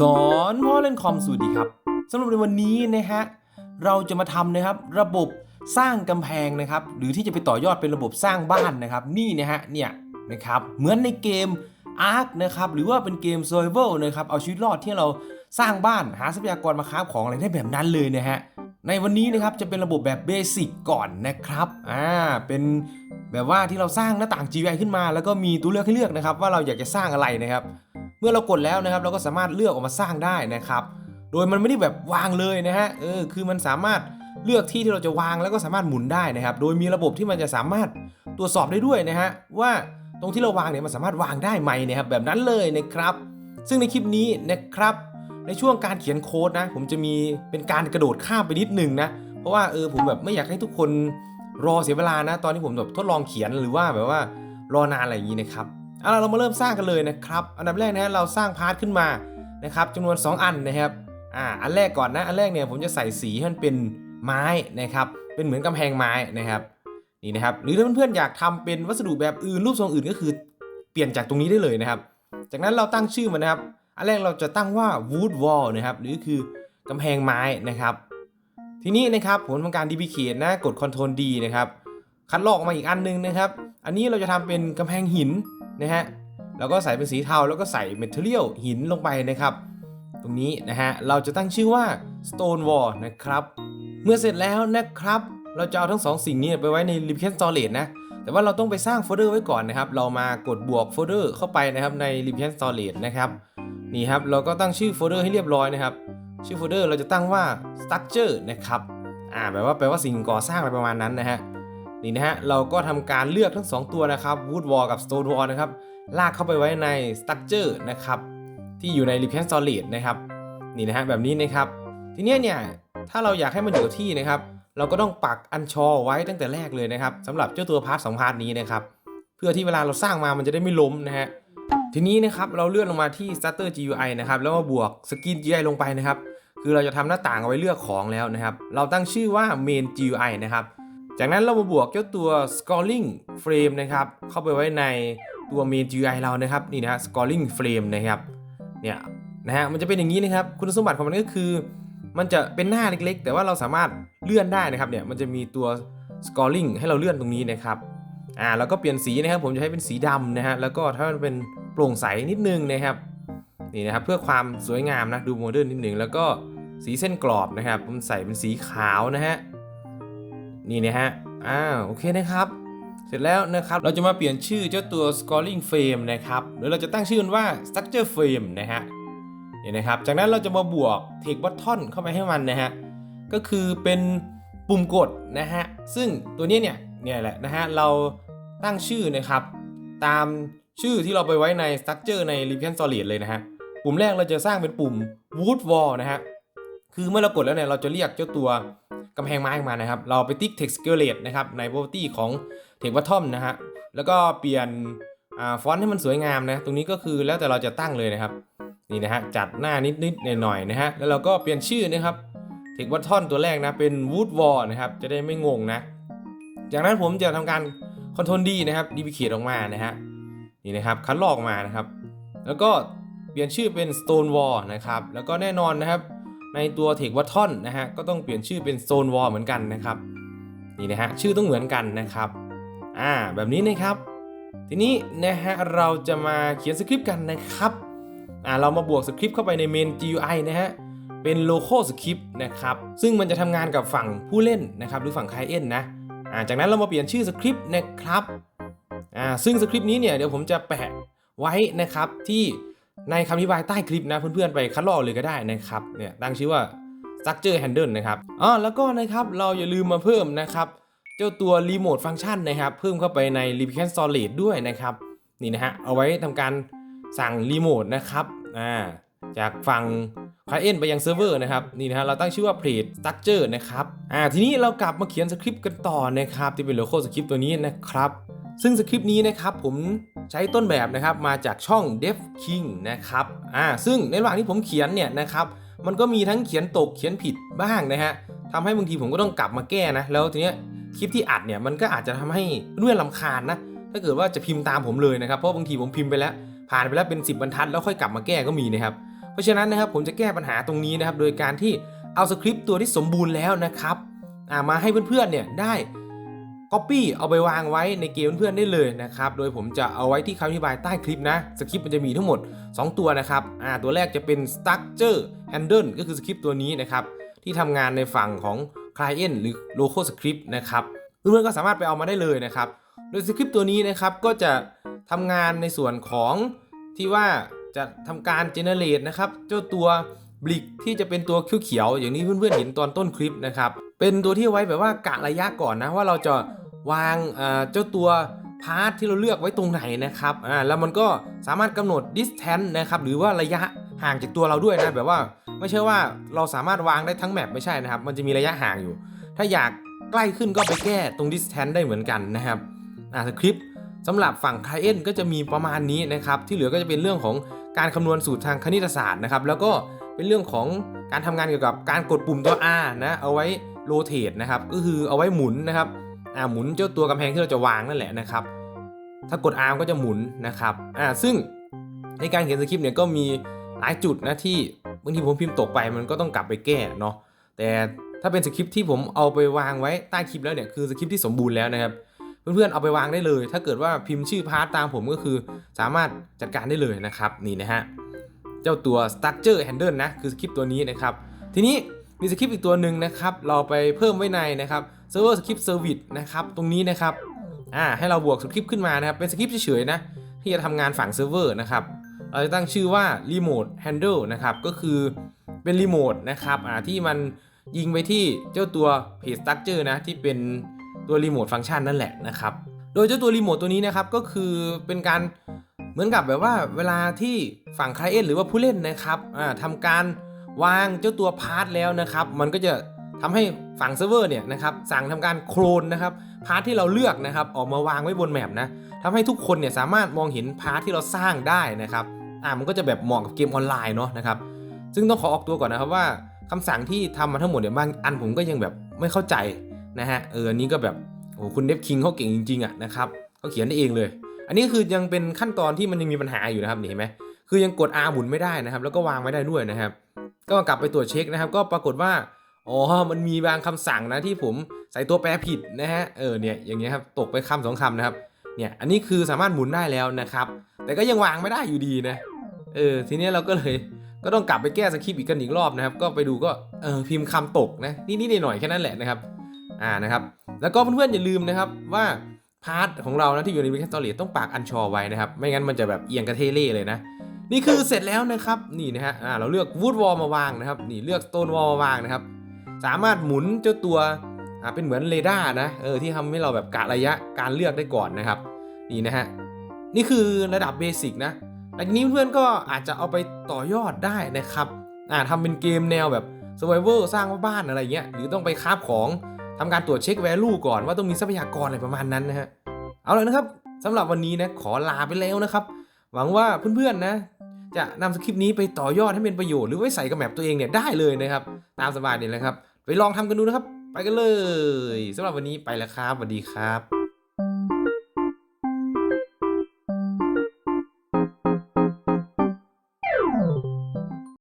สอนพ่อเล่นคอมสวัสดีครับสำหรับในวันนี้นะฮะเราจะมาทำนะครับระบบสร้างกำแพงนะครับ หรือที่จะไปต่อยอดเป็นระบบสร้างบ้านนะครับ นี่นะฮะเนี่ยนะครับเหมือนในเกม Ark นะครับหรือว่าเป็นเกม Survival นะครับเอาชีวิตรอดที่เราสร้างบ้านหาทรัพยากรมาค้าของอะไรได้แบบนั้นเลยนะฮะในวันนี้นะครับจะเป็นระบบแบบเบสิกก่อนนะครับอ่าเป็นแบบว่าที่เราสร้างหน้าต่าง GUI ขึ้นมา แล้วก็มีตัวเลือกให้เลือกนะครับ ว่าเราอยากจะสร้างอะไรนะครับ เมื่อเรากดแล้วนะครับ เราก็สามารถเลือกออกมาสร้างได้นะครับ โดยมันไม่ได้แบบวางเลยนะฮะเออคือมันสามารถเลือกที่ที่เราจะวางแล้วก็สามารถหมุนได้นะครับ โดยมีระบบที่มันจะสามารถตรวจสอบได้ด้วยนะฮะว่าตรงที่เราวางเนี่ยมันสามารถวางได้ไหมนะครับแบบนั้นเลยนะครับ ซึ่งในคลิปนี้นะครับ ในช่วงการเขียนโค้ดนะผมจะมีเป็นการกระโดดข้ามไปนิดหนึ่งนะเพราะว่าเออผมแบบไม่อยากให้ทุกคนรอเสียเวลานะ ตอนที่ผมแบบทดลองเขียนหรือว่าแบบว่ารอนานอะไรอย่างนี้นะครับ เอาล่ะเรามาเริ่มสร้างกันเลยนะครับ อันดับแรกนะฮะเราสร้างพาร์ทขึ้นมานะครับจำนวน 2 อันนะครับอ่าอันแรกก่อนนะ อันแรกเนี่ยผมจะใส่สีให้มันเป็นไม้นะครับ เป็นเหมือนกำแพงไม้นะครับนี่นะครับ หรือถ้าเพื่อนๆอยากทำเป็นวัสดุแบบอื่นรูปทรงอื่นก็คือเปลี่ยนจากตรงนี้ได้เลยนะครับ จากนั้นเราตั้งชื่อมันนะครับ อันแรกเราจะตั้งว่า wood wall นะครับหรือคือกำแพงไม้นะครับ ทีนี้นะครับผมทำการ duplicate นะกด Ctrl D นะครับคัดลอกออกมาอีกอันนึงนะครับ อันนี้เราจะทำเป็นกำแพงหิน นะฮะแล้วก็ใส่เป็นสีเทาแล้วก็ใส่ material หินลงไปนะครับ ตรงนี้นะฮะเราจะตั้งชื่อว่า stone wall นะครับ เมื่อเสร็จแล้วนะครับ เราจะเอาทั้งสองสิ่งนี้ไปไว้ใน Lipian Storage นะแต่ว่าเราต้องไปสร้างโฟลเดอร์ไว้ก่อนนะครับ เรามากดบวกโฟลเดอร์เข้าไปนะครับใน Lipian Storage นะครับนี่ครับเราก็ตั้งชื่อโฟลเดอร์ให้เรียบร้อยนะครับ ชื่อโฟลเดอร์เราจะตั้งว่า structure นะครับอ่าแปลว่าแปลว่าสิ่งก่อสร้างอะไรประมาณนั้นนะฮะ นี่นะฮะเราก็ทำการเลือกทั้ง 2 ตัวนะครับ wood wall กับ stone wall นะครับลากเข้าไปไว้ใน structure นะครับที่อยู่ใน Lipian Storage นะครับนี่นะฮะแบบนี้นะครับทีเนี้ยเนี่ยถ้าเราอยากให้มันอยู่กับที่นะครับ เราก็ต้องปักอันชอไว้ตั้งแต่แรกเลยนะครับสำหรับเจ้าตัวพาร์ทสองพาร์ทนี้นะครับเพื่อที่เวลาเราสร้างมามันจะได้ไม่ล้มนะฮะทีนี้นะครับเราเลื่อนลงมาที่ Starter GUI นะครับแล้วมาบวก Skin GUI ลงไปนะครับ คือเราจะทำหน้าต่างเอาไว้เลือกของแล้วนะครับ เราตั้งชื่อว่า Main GUI นะครับ จากนั้นเรามาบวกเจ้าตัว Scoring Frame นะครับเข้าไปไว้ในตัว Main GUI เรานะครับนี่นะ Scoring Frame นะครับเนี่ยนะฮะมันจะเป็นอย่างนี้นะครับคุณสมบัติของมันก็คือ มันจะเป็นหน้าเล็กๆ แต่ว่าเราสามารถเลื่อนได้นะครับเนี่ยมันจะมีตัว scoring ให้เราเลื่อนตรงนี้นะครับอ่าแล้วก็เปลี่ยนสีนะครับผมจะให้เป็นสีดำนะฮะแล้วก็ถ้ามันเป็นโปร่งใสนิดนึงนะครับนี่นะครับเพื่อความสวยงามนะดูโมเดิร์นนิดนึงแล้วก็สีเส้นกรอบนะครับผมใส่เป็นสีขาวนะฮะ นี่นะฮะอ่าโอเคนะครับ เสร็จแล้วนะครับ เราจะมาเปลี่ยนชื่อเจ้าตัว scoring frame นะครับหรือเราจะตั้งชื่อมันว่า structure frame นะฮะเนี่ยนะครับ จากนั้นเราจะมาบวก take button เข้าไปให้มันนะฮะ ก็คือเป็นปุ่มกดนะฮะ ซึ่งตัวนี้เนี่ยเนี่ยแหละนะฮะ เราตั้งชื่อนะครับ ตามชื่อที่เราไปไว้ใน structure ใน Lipian Solid เลยนะฮะ ปุ่มแรกเราจะสร้างเป็นปุ่ม wood wall นะฮะ คือเมื่อเรากดแล้วเนี่ยเราจะเรียกเจ้าตัว กำแพงไม้ออกมานะครับ เราไปติ๊ก text skelette นะครับใน property ของ take button นะฮะ แล้วก็เปลี่ยนอ่าฟอนต์ให้มันสวยงามนะ ตรงนี้ก็คือแล้วแต่เราจะตั้งเลยนะครับ นี่นะฮะ จัดหน้านิดๆหน่อยๆนะฮะ แล้วเราก็เปลี่ยนชื่อนะครับเทควัตทอนตัวแรกนะ เป็น Wood Wall นะครับ จะได้ไม่งงนะ จากนั้นผมจะทำการคอนโทรลดีนะครับดีพิเคทออกมานะฮะ นี่นะครับคัดลอกมานะครับ แล้วก็เปลี่ยนชื่อเป็น Stone Wall นะครับ แล้วก็แน่นอนนะครับ ในตัวเทควัตทอนนะฮะก็ต้องเปลี่ยนชื่อเป็น Stone Wall เหมือนกันนะครับนี่นะฮะชื่อต้องเหมือนกันนะครับอ่าแบบนี้นะครับ ทีนี้นะฮะเราจะมาเขียนสคริปต์กันนะครับอ่าเรามาบวกสคริปต์เข้าไปใน main GUI นะฮะเป็น local script นะครับซึ่งมันจะทำงานกับฝั่งผู้เล่นนะครับหรือฝั่ง client นะอ่าจากนั้นเรามาเปลี่ยนชื่อสคริปต์นะครับอ่าซึ่งสคริปต์นี้เนี่ยเดี๋ยวผมจะแปะไว้นะครับที่ ในคำอธิบายใต้คลิปนะเพื่อนๆไปคัดลอกเลยก็ได้นะครับเนี่ยตั้งชื่อว่า structure handle นะครับอ๋อแล้วก็นะครับเราอย่าลืมมาเพิ่มนะครับเจ้าตัว remote function นะครับเพิ่มเข้าไปใน Lipian Storage ด้วยนะครับนี่นะฮะเอาไว้ทำการสั่งรีโมทนะครับอ่าจากฝั่ง client ไปยังเซิร์ฟเวอร์นะครับนี่นะฮะเราตั้งชื่อว่า plate structure นะครับอ่าทีนี้เรากลับมาเขียนสคริปต์กันต่อนะครับที่เป็น local script ตัวนี้นะครับ ซึ่งสคริปต์นี้นะครับผมใช้ต้นแบบนะครับมาจากช่อง dev king นะครับอ่าซึ่งในระหว่างที่ผมเขียนเนี่ยนะครับมันก็มีทั้งเขียนตกเขียนผิดบ้างนะฮะทำให้บางทีผมก็ต้องกลับมาแก้นะแล้วทีเนี้ยคลิปที่อัดเนี่ยมันก็อาจจะทำให้เพื่อนลำคาญนะถ้าเกิดว่าจะพิมพ์ตามผมเลยนะครับเพราะบางทีผมพิมพ์ไปแล้ว ผ่านไปแล้วเป็น 10บรรทัดแล้วค่อยกลับมาแก้ก็มีนะครับเพราะฉะนั้นนะครับผมจะแก้ปัญหาตรงนี้นะครับโดยการที่เอาสคริปต์ตัวที่สมบูรณ์แล้วนะครับอ่ามาให้เพื่อนๆเนี่ยได้ Copy เอาไปวางไว้ในเกมเพื่อนได้เลยนะครับ โดยผมจะเอาไว้ที่คำอธิบายใต้คลิปนะสคริปต์มันจะมีทั้งหมด 2 ตัวนะครับอ่าตัวแรกจะเป็น structure handle ก็คือสคริปต์ตัวนี้นะครับ ที่ทำงานในฝั่งของ client หรือ local script นะครับเพื่อนๆก็สามารถไปเอามาได้เลยนะครับ โดยสคริปต์ตัวนี้นะครับก็จะทำงานในส่วนของที่ว่าจะทำการ generate นะครับเจ้าตัว บลิกที่จะเป็นตัวเขียวๆอย่างนี้เพื่อนๆเห็นตอนต้นคลิปนะครับ เป็นตัวที่ไว้แบบว่ากะระยะก่อนนะว่าเราจะวางเจ้าตัวพาร์ทที่เราเลือกไว้ตรงไหนนะครับอ่าแล้วมันก็สามารถกำหนด distance นะครับหรือว่าระยะห่างจากตัวเราด้วยนะแบบว่าไม่ใช่ว่าเราสามารถวางได้ทั้งแมปไม่ใช่นะครับ มันจะมีระยะห่างอยู่ ถ้าอยากใกล้ขึ้นก็ไปแก้ตรง distance ได้เหมือนกันนะครับอ่าสคริปต์สำหรับฝั่ง client ก็จะมีประมาณนี้นะครับ ที่เหลือก็จะเป็นเรื่องของการคำนวณสูตรทางคณิตศาสตร์นะครับ แล้วก็ เป็นเรื่องของการทำงานเกี่ยวกับการกดปุ่มตัว R นะเอาไว้โรเตทนะครับก็คือเอาไว้หมุนนะครับอ่าหมุนเจ้าตัวกำแพงที่เราจะวางนั่นแหละนะครับ ถ้ากด R ก็จะหมุนนะครับอ่าซึ่งในการเขียนสคริปต์เนี่ยก็มีหลายจุดนะที่บางทีผมพิมพ์ตกไปมันก็ต้องกลับไปแก้เนาะแต่ถ้าเป็นสคริปต์ที่ผมเอาไปวางไว้ใต้คลิปแล้วเนี่ยคือสคริปต์ที่สมบูรณ์แล้วนะครับเพื่อนๆเอาไปวางได้เลย ถ้าเกิดว่าพิมพ์ชื่อพาร์ตตามผมก็คือ สามารถจัดการได้เลยนะครับนี่นะฮะ เจ้าตัว structure handle นะคือสคริปต์ตัวนี้นะครับ ทีนี้มีสคริปต์อีกตัวหนึ่งนะครับ เราไปเพิ่มไว้ในนะครับ server script service นะครับ ตรงนี้นะครับอ่าให้เราบวกสคริปต์ขึ้นมานะครับ เป็นสคริปต์เฉยๆนะ ที่จะทำงานฝั่งเซิร์ฟเวอร์นะครับ เราจะตั้งชื่อว่า remote handle นะครับ ก็คือเป็นรีโมทนะครับอ่าที่มันยิงไปที่เจ้าตัว page structure นะ ที่เป็นตัวรีโมทฟังก์ชันนั่นแหละนะครับ โดยเจ้าตัวรีโมทตัวนี้นะครับ ก็คือเป็นการ เหมือนกับแบบว่าเวลาที่ฝั่งคลเอนหรือว่าผู้เล่นนะครับอ่าทำการวางเจ้าตัวพาร์ทแล้วนะครับ มันก็จะทำให้ฝั่งเซิร์ฟเวอร์เนี่ยนะครับสั่งทำการโคลนนะครับพาร์ทที่เราเลือกนะครับออกมาวางไว้บนแมปนะทำให้ทุกคนเนี่ยสามารถมองเห็นพาร์ทที่เราสร้างได้นะครับอ่ามันก็จะแบบเหมาะกับเกมออนไลน์เนาะนะครับซึ่งต้องขอออกตัวก่อนนะครับว่าคำสั่งที่ทำมาทั้งหมดเนี่ยบางอันผมก็ยังแบบไม่เข้าใจนะฮะเอออันนี้ก็แบบโอ้คุณเดฟคิงเขาเก่งจริงๆอะนะครับเขาเขียนได้เองเลย อันนี้คือยังเป็นขั้นตอนที่มันยังมีปัญหาอยู่นะครับเห็นไหมคือยังกด R หมุนไม่ได้นะครับ แล้วก็วางไม่ได้ด้วยนะครับ ก็กลับไปตรวจเช็คนะครับ ก็ปรากฏว่าอ๋อ มันมีบางคำสั่งนะที่ผมใส่ตัวแปรผิดนะฮะ เออ เนี่ยอย่างเงี้ยครับ ตกไปคำสองคำนะครับ เนี่ย อันนี้คือสามารถหมุนได้แล้วนะครับ แต่ก็ยังวางไม่ได้อยู่ดีนะ เออ ทีนี้เราก็เลย ก็ต้องกลับไปแก้สคริปต์อีกกันอีกรอบนะครับ ก็ไปดูก็ เออ พิมพ์คำตกนะ นิดๆหน่อยๆแค่นั้นแหละนะครับ อ่า นะครับ แล้วก็เพื่อนๆอย่าลืมนะครับว่า พาร์ทของเรานะที่อยู่ในวิดีโอสตอรี่ต้องปากอันชอไว้นะครับ ไม่งั้นมันจะแบบเอียงกระเทเล่เลยนะ นี่คือเสร็จแล้วนะครับนี่นะฮะเราเลือกวูดวอลมาวางนะครับนี่เลือกสโตนวอลมาวางนะครับ สามารถหมุนเจ้าตัวเป็นเหมือนเรดาร์นะเออที่ทำให้เราแบบกะระยะการเลือกได้ก่อนนะครับ นี่นะฮะนี่คือระดับเบสิกนะแต่นี้เพื่อนก็อาจจะเอาไปต่อยอดได้นะครับอ่าทำเป็นเกมแนวแบบ survival สร้างบ้านอะไรเงี้ยหรือต้องไปคาฟของ ทำการตรวจเช็ค value ก่อนว่าต้องมีทรัพยากรอะไรประมาณนั้นนะฮะ เอาเลยนะครับสำหรับวันนี้นะขอลาไปแล้วนะครับ หวังว่าเพื่อนๆนะ จะนำสคริปต์นี้ไปต่อยอดให้เป็นประโยชน์หรือไว้ใส่กับแมปตัวเองเนี่ยได้เลยนะครับ ตามสบายเนี่ยแหละครับ ไปลองทำกันดูนะครับ ไปกันเลยสำหรับวันนี้ไปแล้วครับสวัสดีครับ